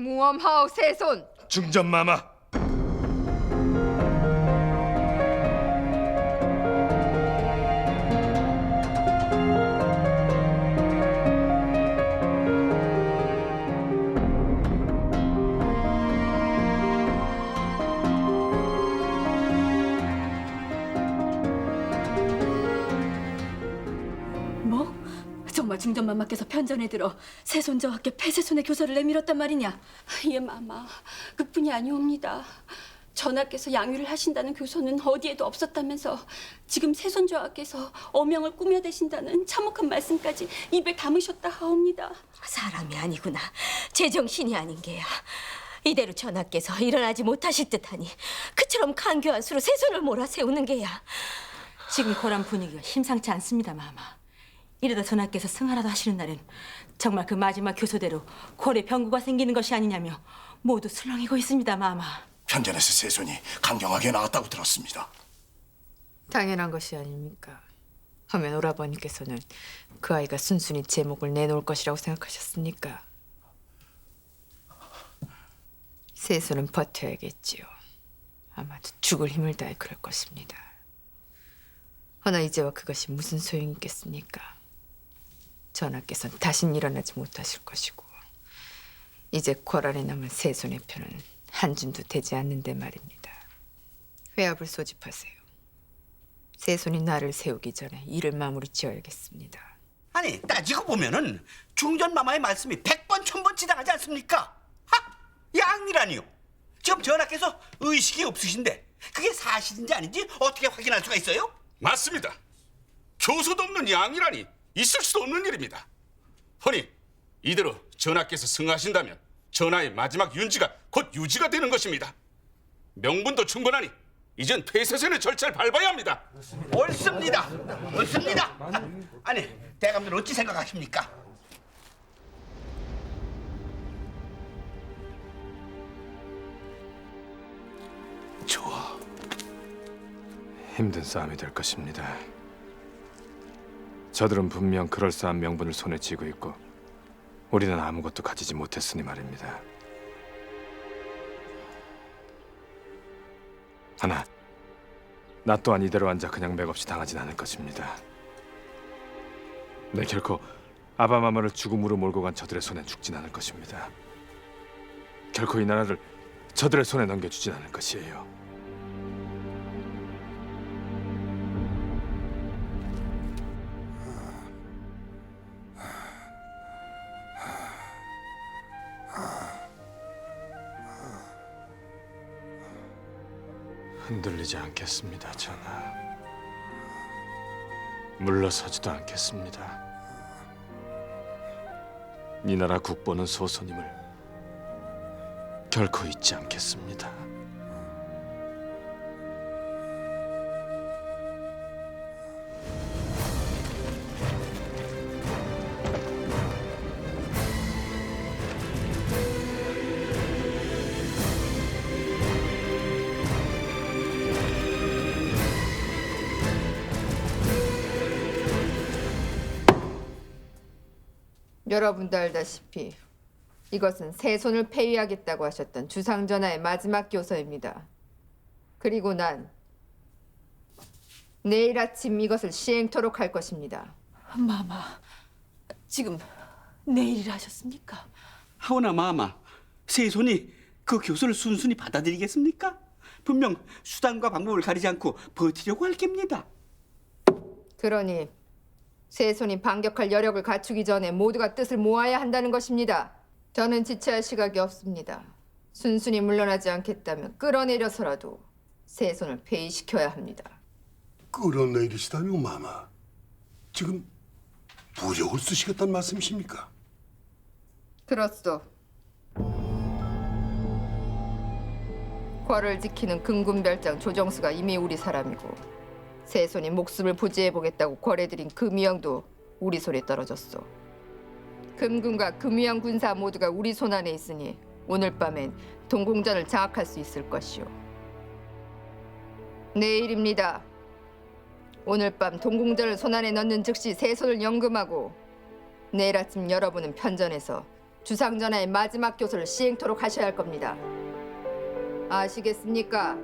무엄하오 세손. 중전마마 중전마마께서 편전에 들어 세손자와 함께 폐세손의 교서를 내밀었단 말이냐? 예, 마마. 그뿐이 아니옵니다. 전하께서 양유를 하신다는 교서는 어디에도 없었다면서 지금 세손조하께서 어명을 꾸며대신다는 참혹한 말씀까지 입에 담으셨다 하옵니다. 사람이 아니구나. 제정신이 아닌 게야. 이대로 전하께서 일어나지 못하실 듯하니 그처럼 간교한 수로 세 손을 몰아세우는 게야. 지금 고란 분위기가 심상치 않습니다, 마마. 이러다 전하께서 승하라도 하시는 날엔 정말 그 마지막 교서대로 고래 병구가 생기는 것이 아니냐며 모두 술렁이고 있습니다, 마마. 편전에서 세손이 강경하게 나왔다고 들었습니다. 당연한 것이 아닙니까? 하면 오라버니께서는 그 아이가 순순히 제목을 내놓을 것이라고 생각하셨습니까? 세수는 버텨야겠지요. 아마도 죽을 힘을 다해 그럴 것입니다. 허나 이제와 그것이 무슨 소용이 있겠습니까? 전하께서는 다신 일어나지 못하실 것이고 이제 궐안에 남은 세 손의 편은 한 줌도 되지 않는데 말입니다. 회합을 소집하세요. 세 손이 나를 세우기 전에 일을 마무리 지어야겠습니다. 아니 따지고 보면은 중전 마마의 말씀이 백번 천번 지당하지 않습니까? 하! 양이라니요. 지금 전하께서 의식이 없으신데 그게 사실인지 아닌지 어떻게 확인할 수가 있어요? 맞습니다 교수도 없는 양이라니 있을 수도 없는 일입니다 허니 이대로 전하께서 승하신다면 전하의 마지막 윤지가 곧 유지가 되는 것입니다 명분도 충분하니 이젠 폐쇄선의 절차를 밟아야 합니다 옳습니다. 옳습니다. 아 니 대감들 어찌 생각하십니까? 좋아. 힘든 싸움이 될 것입니다. 저들은 분명 그럴싸한 명분을 손에 쥐고 있고 우리는 아무것도 가지지 못했으니 말입니다. 하나, 나 또한 이대로 앉아 그냥 맥없이 당하진 않을 것입니다. 내 결코 아바마마를 죽음으로 몰고 간 저들의 손에 죽진 않을 것입니다. 결코 이 나라를 저들의 손에 넘겨주진 않을 것이에요. 흔들리지 않겠습니다, 전하. 물러서지도 않겠습니다. 이 나라 국보는 소선임을 결코 잊지 않겠습니다. 여러분도 알다시피 이것은 세 손을 폐위하겠다고 하셨던 주상전하의 마지막 교서입니다. 그리고 난 내일 아침 이것을 시행토록 할 것입니다. 마마, 지금 내일이라 하셨습니까? 하오나 마마 세손이 그 교수를 순순히 받아들이겠습니까? 분명 수단과 방법을 가리지 않고 버티려고 할 겁니다. 그러니 세 손이 반격할 여력을 갖추기 전에 모두가 뜻을 모아야 한다는 것입니다. 저는 지체할 시각이 없습니다. 순순히 물러나지 않겠다면 끌어내려서라도 세 손을 폐위시켜야 합니다. 끌어내리시다뇨 마마. 지금 무력을 쓰시겠다는 말씀이십니까? 들었소. 궐을 지키는 금군별장 조정수가 이미 우리 사람이고 세 손이 목숨을 부지해 보겠다고 궐에들인 금위영도 우리 손에 떨어졌소. 금군과 금위영 군사 모두가 우리 손 안에 있으니 오늘 밤엔 동공전을 장악할 수 있을 것이오. 내일입니다. 오늘 밤 동공전을 손 안에 넣는 즉시 세 손을 연금하고 내일 아침 여러분은 편전에서 주상전하의 마지막 교서를 시행토록 하셔야 할 겁니다. 아시겠습니까?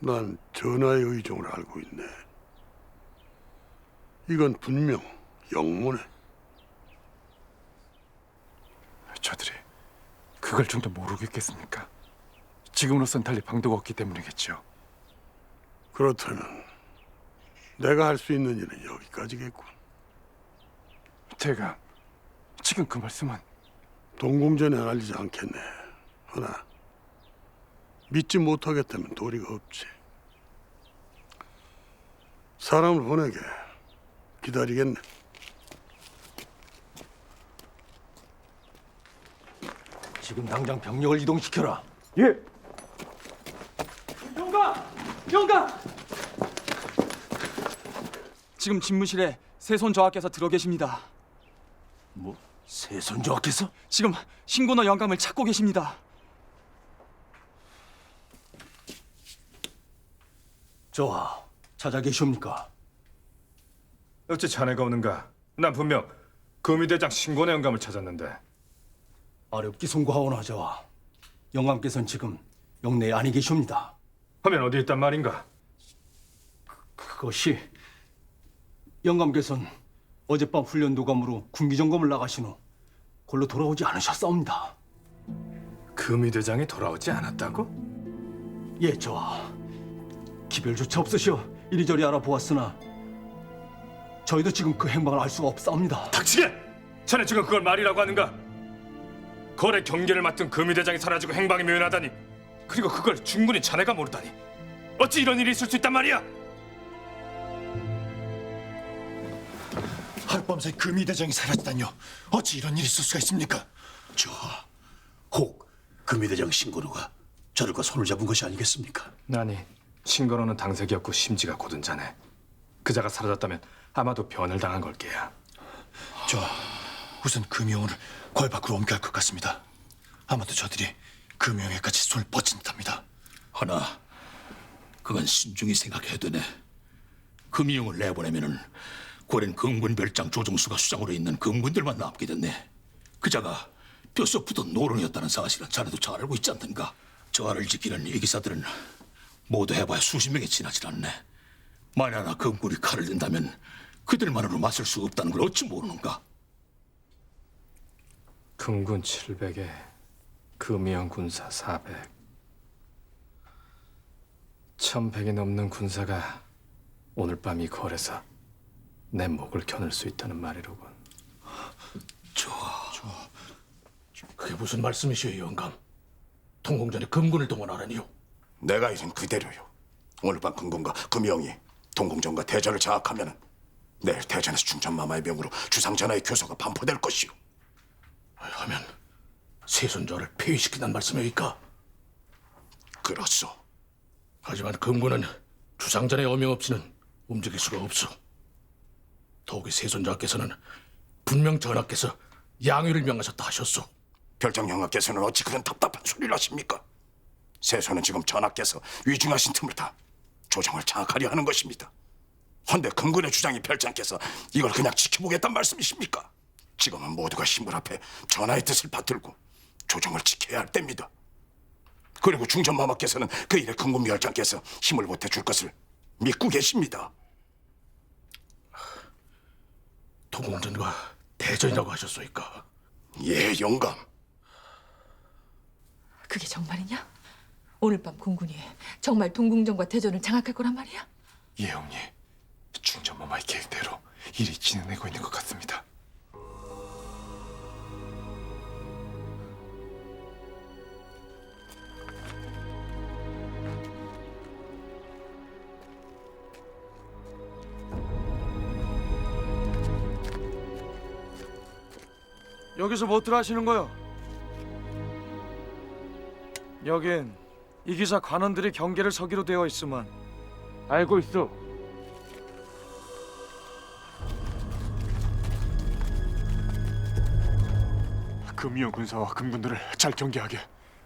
난 전하의 의중을 알고 있네. 이건 분명 영문에 저들이 그걸 좀 더 모르겠겠습니까? 지금으로선 달리 방도가 없기 때문이겠죠. 그렇다면 내가 할 수 있는 일은 여기까지겠군. 제가 지금 그 말씀은 동궁전에 알리지 않겠네. 허나 믿지 못하겠다면 도리가 없지. 사람을 보내게 기다리겠네. 지금 당장 병력을 이동시켜라. 예. 지금 집무실에 세손 저하께서 들어 계십니다. 뭐 세손 저하께서? 지금 신고너 영감을 찾고 계십니다. 저하 찾아 계시옵니까? 어찌 자네가 오는가? 난 분명 금위대장 신권의 영감을 찾았는데 어렵기 송구하오나 저하 영감께서는 지금 영내에 아니 계시옵니다. 하면 어디 있단 말인가? 그것이 영감께서는 어젯밤 훈련 도감으로 군기 점검을 나가신 후 골로 돌아오지 않으셨사옵니다. 금위대장이 돌아오지 않았다고? 예, 저하 기별조차 없으시어 이리저리 알아보았으나 저희도 지금 그 행방을 알 수가 없사옵니다. 닥치게! 자네 지금 그걸 말이라고 하는가? 거래 경계를 맡은 금위대장이 사라지고 행방이 묘연하다니 그리고 그걸 충분히 자네가 모르다니 어찌 이런 일이 있을 수 있단 말이야? 하룻밤 사이 금이 대장이 사라지다니요. 어찌 이런 일이 있을 수가 있습니까? 저하, 혹 금희대장 신건우가 저들과 손을 잡은 것이 아니겠습니까? 아니 신건호는 당색이었고 심지가 곧은 자네 그자가 사라졌다면 아마도 변을 당한 걸 게야 저 우선 금이용을 궐 밖으로 할것 같습니다. 아마도 저들이 금이용에까지 손을 뻗친 듯합니다. 허나 그건 신중히 생각해야 되네. 금이용을 내보내면은 고랜 금군 별장 조정수가 수장으로 있는 금군들만 남게 됐네. 그자가 뼛속부터 노론이었다는 사실은 자네도 잘 알고 있지 않던가. 저하를 지키는 이 기사들은 모두 해봐야 수십 명에 지나질 않네. 만에 하나 금군이 칼을 든다면 그들만으로 맞설 수 없다는 걸 어찌 모르는가? 금군 700에 금이영 군사 400 1100이 넘는 군사가 오늘 밤 이 거래서 내 목을 겨눌 수 있다는 말이로군 그게 무슨 말씀이시오, 영감? 통공전에 금군을 동원하라니요? 내가 이젠 그대로요. 오늘 밤 금군과 금영이 동공전과 대전을 장악하면 내일 대전에서 중전마마의 명으로 주상전하의 교서가 반포될 것이오. 하면 세손자를 폐위시킨다는 말씀이니까? 그렇소. 하지만 금군은 주상전의 어명 없이는 움직일 수가 없어. 더욱이 세손자께서는 분명 전하께서 양위를 명하셨다 하셨소. 별장 영하께서는 어찌 그런 답답한 소리를 하십니까? 세손은 지금 전하께서 위중하신 틈을 타 조정을 장악하려 하는 것입니다. 헌데 금군의 주장이 별장께서 이걸 그냥 지켜보겠단 말씀이십니까? 지금은 모두가 힘을 합해 전하의 뜻을 받들고 조정을 지켜야 할 때입니다. 그리고 중전마마께서는 그 일에 금군 별장께서 힘을 보태 줄 것을 믿고 계십니다. 동공전과 대전이라고 하셨소이까? 예, 영감. 그게 정말이냐? 오늘 밤 공군이 정말 동궁전과 대전을 장악할 거란 말이야? 예 형님 중전마마의 계획대로 일이 진행되고 있는 것 같습니다 여기서 뭐들 하시는 거요? 여긴 이 기사 관원들이 경계를 서기로 되어 있으만 알고 있어. 금이영 군사와 금군들을 잘 경계하게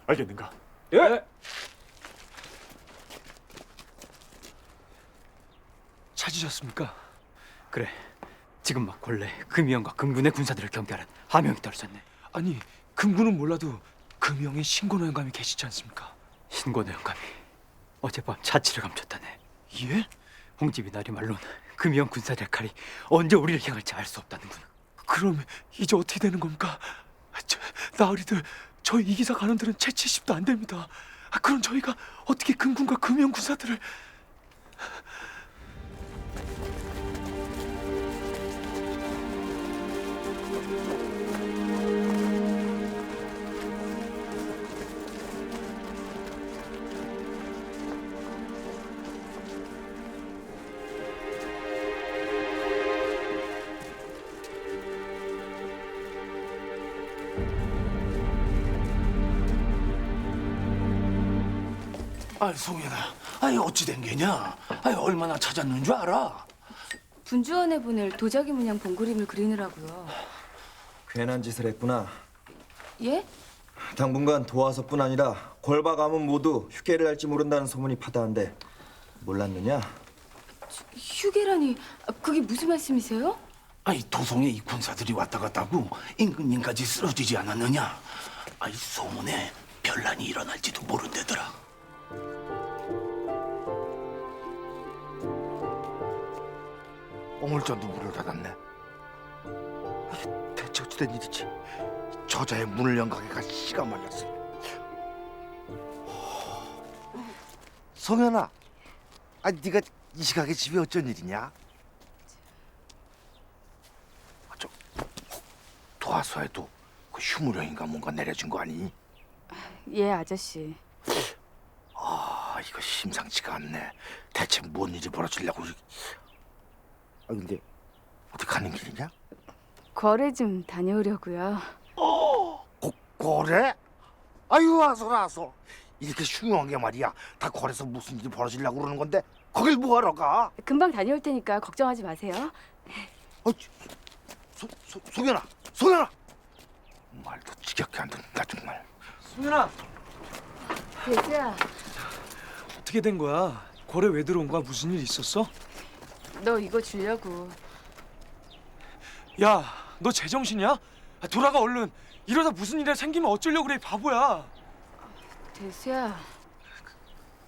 알겠는가? 예. 찾으셨습니까? 그래. 지금 막 원래 금이형과 금군의 군사들을 경계하는 하명이 떨어졌네. 아니 금군은 몰라도 금형의 신권호 영감이 계시지 않습니까? 신권의 영감이 어젯밤 자취를 감췄다네. 예? 홍집이 날이 말론 금이형 군사들의 칼이 언제 우리를 향할지 알 수 없다는군. 그럼 이제 어떻게 되는 겁니까? 아, 저, 나으리들 저희 이기사 관원들은 채 70도 안 됩니다. 아, 그럼 저희가 어떻게 금군과 금형 군사들을 아이 송현아, 아이 어찌 된 게냐? 아이 얼마나 찾았는 줄 알아? 분주원에 보낼 도자기 문양 봉그림을 그리느라고요. 괜한 짓을 했구나. 예? 당분간 도와서뿐 아니라 골바 가문 모두 휴게를 할지 모른다는 소문이 파다한데 몰랐느냐? 휴게라니 아, 그게 무슨 말씀이세요? 아이 도성에 이 군사들이 왔다 갔다고 임금님까지 쓰러지지 않았느냐? 아이 소문에 변란이 일어날지도 모른대더라. 오물전도 문을 닫았네. 대체 어찌된 일이지? 저자의 문을 연 가게가 씨가 말렸어. 성현아, 아 네가 이 시각에 집에 어쩐 일이냐? 아, 저 도화서에도 그 휴무령인가 뭔가 내려준 거 아니니? 예 아저씨. 아 이거 심상치가 않네. 대체 뭔 일이 벌어지려고? 아 근데 어디 가는 길이냐? 거래 좀 다녀오려고요. 고, 거래? 아유 와서 와서 이렇게 흉흉한 게 말이야 다 거래서 무슨 일이 벌어지려고 그러는 건데 거길 뭐하러 가? 금방 다녀올 테니까 걱정하지 마세요. 어, 소, 소, 송현아 송현아 말도 지겹게 안 듣는다 정말 송현아 대수야, 어떻게 된 거야? 거래 왜 들어온 거야? 무슨 일 있었어? 너 이거 주려고. 야, 너 제정신이야? 아, 돌아가 얼른. 이러다 무슨 일이 생기면 어쩌려고 그래, 이 바보야. 대수야,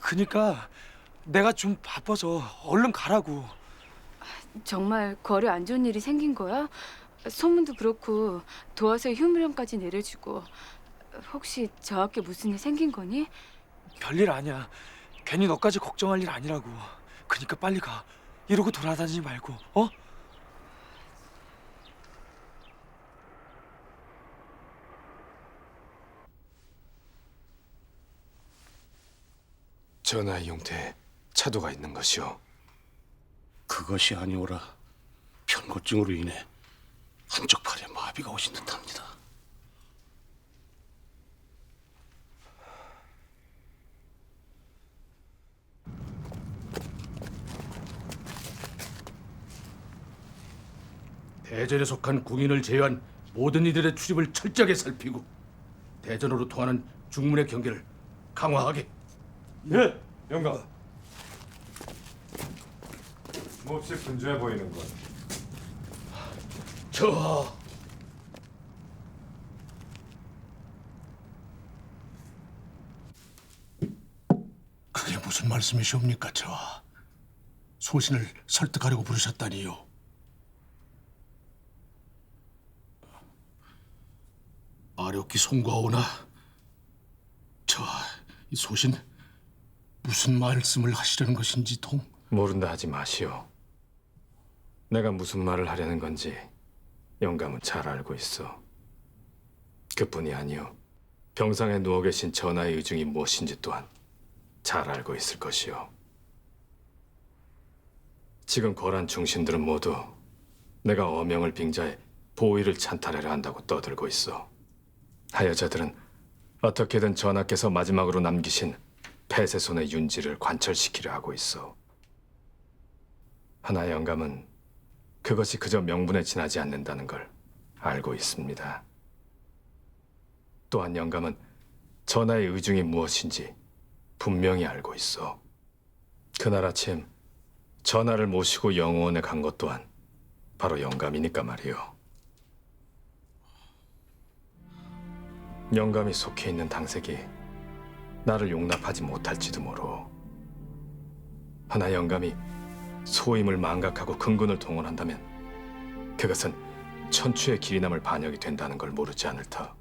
그니까 내가 좀 바빠서 얼른 가라고. 정말 거래 안 좋은 일이 생긴 거야? 소문도 그렇고 도와서 휴무령까지 내려주고 혹시 저 학교 무슨 일 생긴 거니? 별일 아니야. 괜히 너까지 걱정할 일 아니라고. 그니까 빨리 가. 이러고 돌아다니지 말고, 어? 전하의 용태에 차도가 있는 것이오. 그것이 아니오라. 편고증으로 인해 한쪽 팔에 마비가 오신 듯합니다. 대전에 속한 궁인을 제외한 모든 이들의 출입을 철저하게 살피고 대전으로 통하는 중문의 경계를 강화하게. 예, 영감. 몹시 분주해 보이는 것. 저하. 그게 무슨 말씀이시옵니까, 저하? 소신을 설득하려고 부르셨다니요. 아렵기 송구하오나 이 소신 무슨 말씀을 하시려는 것인지 통 모른다 하지 마시오. 내가 무슨 말을 하려는 건지 영감은 잘 알고 있어. 그뿐이 아니오. 병상에 누워 계신 전하의 의중이 무엇인지 또한 잘 알고 있을 것이오. 지금 거란 중신들은 모두 내가 어명을 빙자해 보위를 찬탈하려 한다고 떠들고 있어. 하여자들은 어떻게든 전하께서 마지막으로 남기신 폐쇄손의 윤지를 관철시키려 하고 있어. 하나 영감은 그것이 그저 명분에 지나지 않는다는 걸 알고 있습니다. 또한 영감은 전하의 의중이 무엇인지 분명히 알고 있어. 그날 아침 전하를 모시고 영호원에 간 것 또한 바로 영감이니까 말이요. 영감이 속해 있는 당색이 나를 용납하지 못할지도 모로. 하나 영감이 소임을 망각하고 근군을 동원한다면 그것은 천추의 길이 남을 반역이 된다는 걸 모르지 않을 터.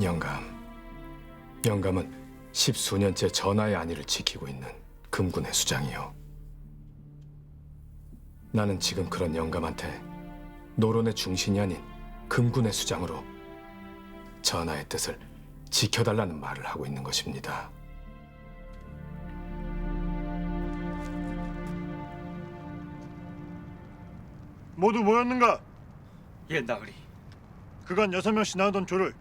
영감, 영감은 십수년째 전하의 안위를 지키고 있는 금군의 수장이요. 나는 지금 그런 영감한테 노론의 중신이 아닌 금군의 수장으로 전하의 뜻을 지켜달라는 말을 하고 있는 것입니다. 모두 모였는가? 예, 나으리. 그간 여섯 명씩 나누던 조를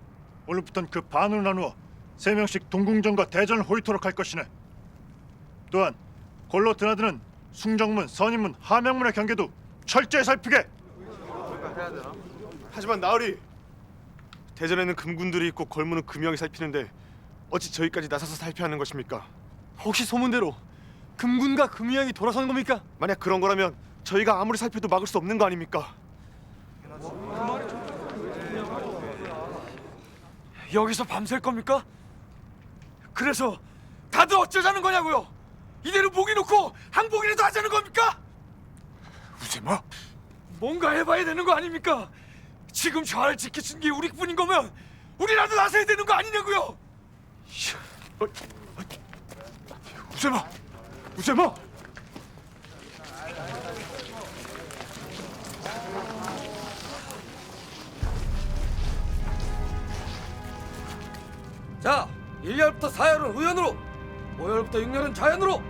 오늘부턴 그 반으로 나누어 세 명씩 동궁전과 대전을 호위토록 할 것이네. 또한 골로 드나드는 숭정문, 선인문, 하명문의 경계도 철저히 살피게. 하지만 나으리 대전에는 금군들이 있고 골문은 금영이 살피는데 어찌 저희까지 나서서 살펴야 하는 것입니까? 혹시 소문대로 금군과 금유양이 돌아선 겁니까? 만약 그런 거라면 저희가 아무리 살펴도 막을 수 없는 거 아닙니까? 여기서 밤샐 겁니까? 그래서 다들 어쩌자는 거냐고요? 이대로 목이 놓고 항복이라도 하자는 겁니까? 우세마 뭔가 해봐야 되는 거 아닙니까? 지금 좌를 지키신 게 우리뿐인 거면 우리라도 나서야 되는 거 아니냐고요? 우세마 우세마 자, 1열부터 4열은 우연으로, 5열부터 6열은 자연으로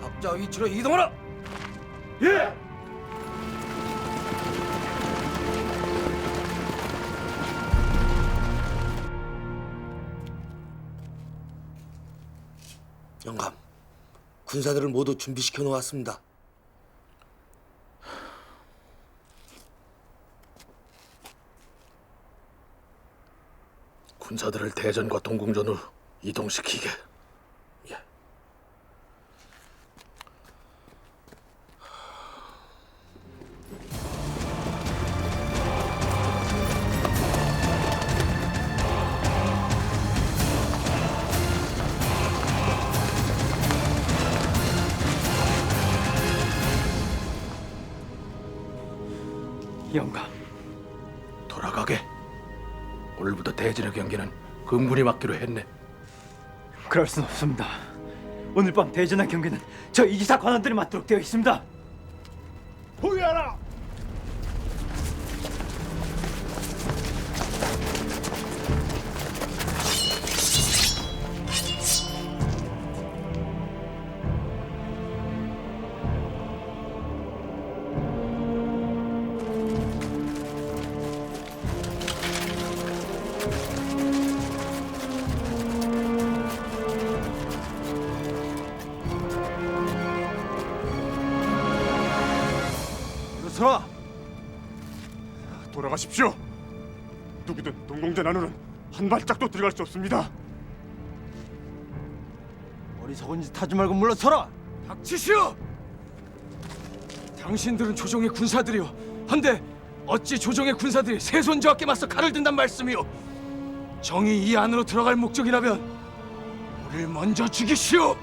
각자 위치로 이동하라. 예. 군사들을 모두 준비시켜 놓았습니다. 군사들을 대전과 동궁전으로 이동시키게. 대전의 경기는 금군이 맡기로 했네. 그럴 순 없습니다. 오늘 밤 대전의 경기는 저 이기사 관원들이 맡도록 되어 있습니다. 돌아가십시오 누구든 동공전 안으로는 한 발짝도 들어갈 수 없습니다 어리석은 짓 하지 말고 물러서라. 닥치시오. 당신들은 조정의 군사들이오. 한데 어찌 조정의 군사들이 세손자와 께 맞서 칼을 든단 말씀이오. 정이 이 안으로 들어갈 목적이라면 우리를 먼저 죽이시오.